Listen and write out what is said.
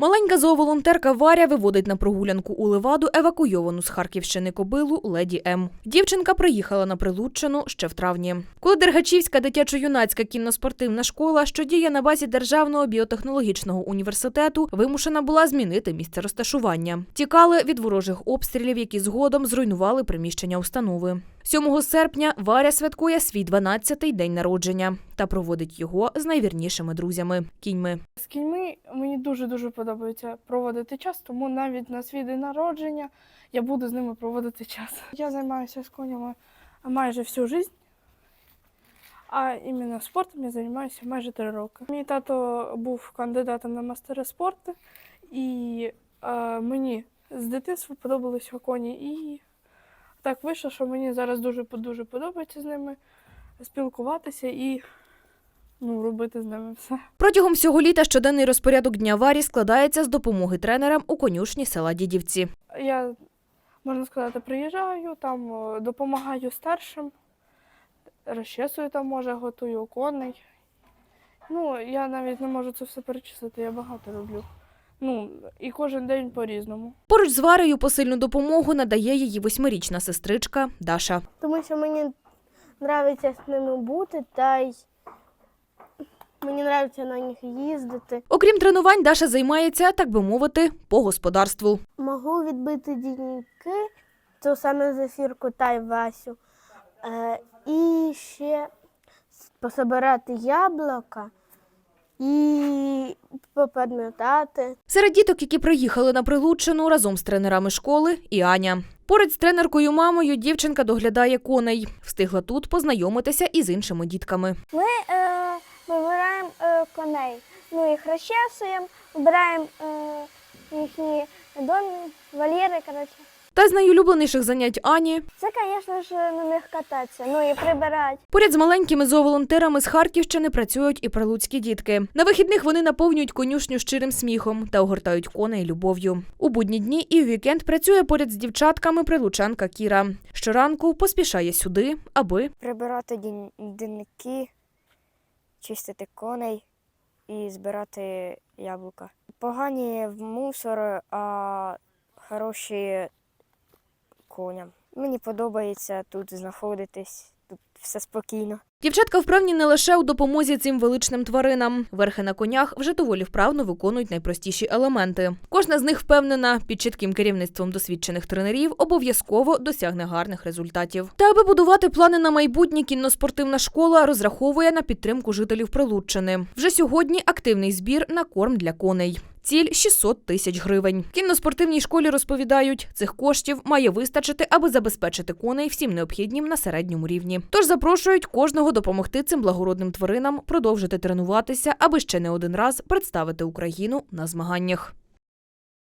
Маленька зооволонтерка Варя виводить на прогулянку у Леваду евакуйовану з Харківщини кобилу Леді М. Дівчинка приїхала на Прилуччину ще в травні. Коли Дергачівська дитячо-юнацька кінноспортивна школа, що діє на базі Державного біотехнологічного університету, вимушена була змінити місце розташування. Тікали від ворожих обстрілів, які згодом зруйнували приміщення установи. 7 серпня Варя святкує свій 12-й день народження та проводить його з найвірнішими друзями кіньми. З кіньми мені дуже-дуже подобається проводити час, тому навіть на свій день народження я буду з ними проводити час. Я займаюся з конями майже всю життя, а іменно спортом я займаюся майже три роки. Мій тато був кандидатом на мастери спорту, і е, мені з дитинства подобалися коні. І так вийшло, що мені зараз дуже дуже подобається з ними спілкуватися і ну, робити з ними все. Протягом всього літа щоденний розпорядок дня Варі складається з допомоги тренерам у конюшні села Дідівці. Я, можна сказати, приїжджаю, там допомагаю старшим, розчесую там, може, готую коней. Ну, я навіть не можу це все перечислити, я багато роблю. Ну, і кожен день по-різному. Поруч з Варею посильну допомогу надає її восьмирічна сестричка Даша. тому що мені подобається з ними бути, та й мені подобається на них їздити. Окрім тренувань, Даша займається, так би мовити, по господарству. Можу відбити діньки, ту саме зефірку та й Васю. Е, і ще пособирати яблука і попадметати. Серед діток, які приїхали на Прилуччину разом з тренерами школи, і Аня. Поряд з тренеркою мамою дівчинка доглядає коней. Встигла тут познайомитися і з іншими дітками. Ми е, вибираємо е, коней. Ну, їх розчесуємо, вибираємо е, їхні домі, вольєри, коротше. Та з найулюбленіших занять Ані Це, звісно ж, на них кататися, ну і прибирати. Поряд з маленькими зооволонтерами з Харківщини працюють і прилуцькі дітки. На вихідних вони наповнюють конюшню щирим сміхом та огортають коней любов'ю. У будні дні і в вікенд працює поряд з дівчатками прилучанка Кіра. Щоранку поспішає сюди, аби прибирати дін- дінники, чистити коней і збирати яблука. Погані в мусор, а хороші коням. Мені подобається тут знаходитись, тут все спокійно. Дівчатка вправні не лише у допомозі цим величним тваринам. Верхи на конях вже доволі вправно виконують найпростіші елементи. Кожна з них впевнена, під чітким керівництвом досвідчених тренерів обов'язково досягне гарних результатів. Та аби будувати плани на майбутнє, кінноспортивна школа розраховує на підтримку жителів Прилуччини. Вже сьогодні активний збір на корм для коней. Ціль 600 тисяч гривень. Кінноспортивній школі розповідають, цих коштів має вистачити, аби забезпечити коней всім необхіднім на середньому рівні. Тож запрошують кожного допомогти цим благородним тваринам продовжити тренуватися, аби ще не один раз представити Україну на змаганнях.